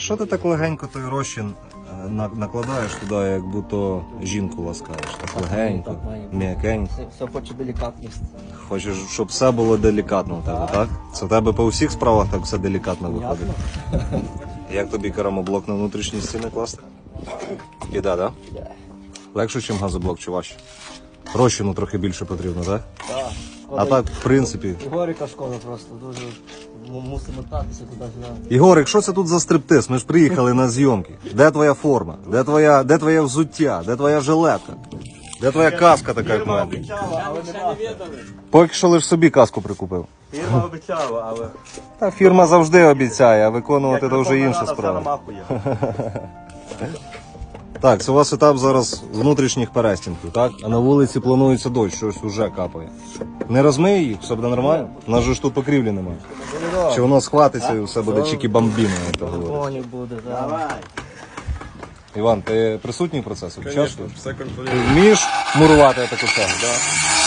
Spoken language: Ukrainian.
Що ти так легенько той розчин е, накладаєш туди, як будто жінку ласкаєш? Так легенько, м'якенько. Все, все хоче делікатність. Хочеш, щоб все було делікатно у тебе, так? Це в тебе по всіх справах так все делікатно виходить. Як тобі керамоблок на внутрішні стіни класти? Піде, так? Легше, ніж газоблок, чи важче? Розчину трохи більше потрібно, так? Так. А так, в принципі. Ігорика шкода просто дуже мусимо татися туди-сюди. Ігор, якщо це тут за стриптиз? Ми ж приїхали на зйомки. Де твоя форма? Де твоя, де твоє взуття? Де твоя жилетка? Де твоя каска така, як бачила. Поки що лише собі каску прикупив. Фірма обіцяла, але... Та фірма завжди обіцяє, а виконувати це вже інша справа. Так, це у вас етап зараз внутрішніх перестінків, так? А на вулиці планується дощ, щось уже капає. Не розмиє їх, все буде нормально? У нас же ж тут покрівлі немає. Чи воно схватиться і все буде чики-бамбіно, як то говорить. Буде. Давай. Іван, ти присутній в процесі? Участвуєш? все вмієш мурувати таку цегу, так?